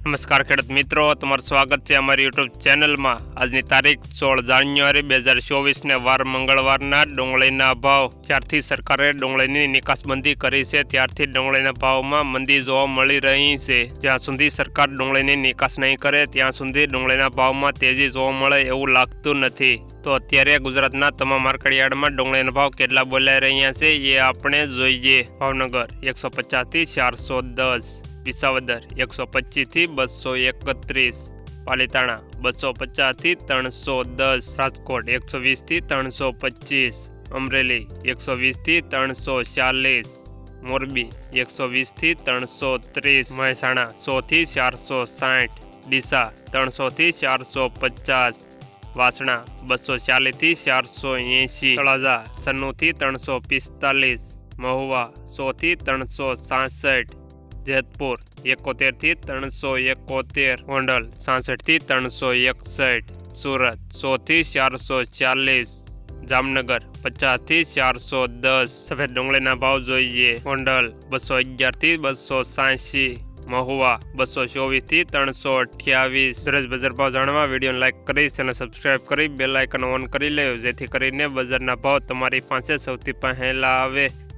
નમસ્કાર ખેડૂત મિત્રો, તમારું સ્વાગત છે અમારી યુટ્યુબ ચેનલમાં. આજની તારીખ સોળ જાન્યુઆરી બે હજાર ચોવીસને વાર મંગળવારના ડુંગળીના ભાવ. જ્યારથી સરકારે ડુંગળીની નિકાસબંધી કરી છે, ત્યારથી ડુંગળીના ભાવમાં મંદી જોવા મળી રહી છે. જ્યાં સુધી સરકાર ડુંગળીની નિકાસ નહીં કરે, ત્યાં સુધી ડુંગળીના ભાવમાં તેજી જોવા મળે એવું લાગતું નથી. તો અત્યારે ગુજરાતના તમામ માર્કેટયાર્ડમાં ડુંગળીના ભાવ કેટલા બોલાઈ રહ્યા છે, એ આપણે જોઈએ. ભાવનગર એકસો પચાસથી ચારસો દસ. વિસાવદર એકસો પચીસથી બસો એકત્રીસ. પાલીતાણા બસો પચાસથી ત્રણસો દસ. રાજકોટ એકસો વીસથી ત્રણસો પચીસ. અમરેલી એકસો વીસથી ત્રણસો ચાલીસ. મોરબી એકસો વીસથી ત્રણસો ત્રીસ. મહેસાણા સોથી ચારસો સાઠ. ડીસા ત્રણસોથી ચારસો પચાસ. વાસણા બસો ચાલીસથી ચારસો એંશી. તળાજા સન્નુથી ત્રણસો પિસ્તાલીસ. મહુવા સોથી ત્રણસો સાસઠ. જેતપુર એકોતેરથી ત્રણસો એકોતેર, ગોંડલ સાસઠથી ત્રણસો એકસઠ, સુરત સોથી ચારસો ચાલીસ, જામનગર પચાસથી ચારસો દસ, સફેદ ડુંગળીના ભાવ જોઈએ, ગોંડલ, બસો અગિયારથી બસો સાંસી, મહુવા, બસો ચોવીસથી ત્રણસો અઠ્યાવીસ. સરસ બજાર ભાવ જાણવા વીડિયો લાઇક કરી અને સબસ્ક્રાઇબ કરી બેલ આઇકન ઓન કરી લેવું જેથી કરીને બજારના ભાવ તમારી પાસે સૌથી પહેલા આવે.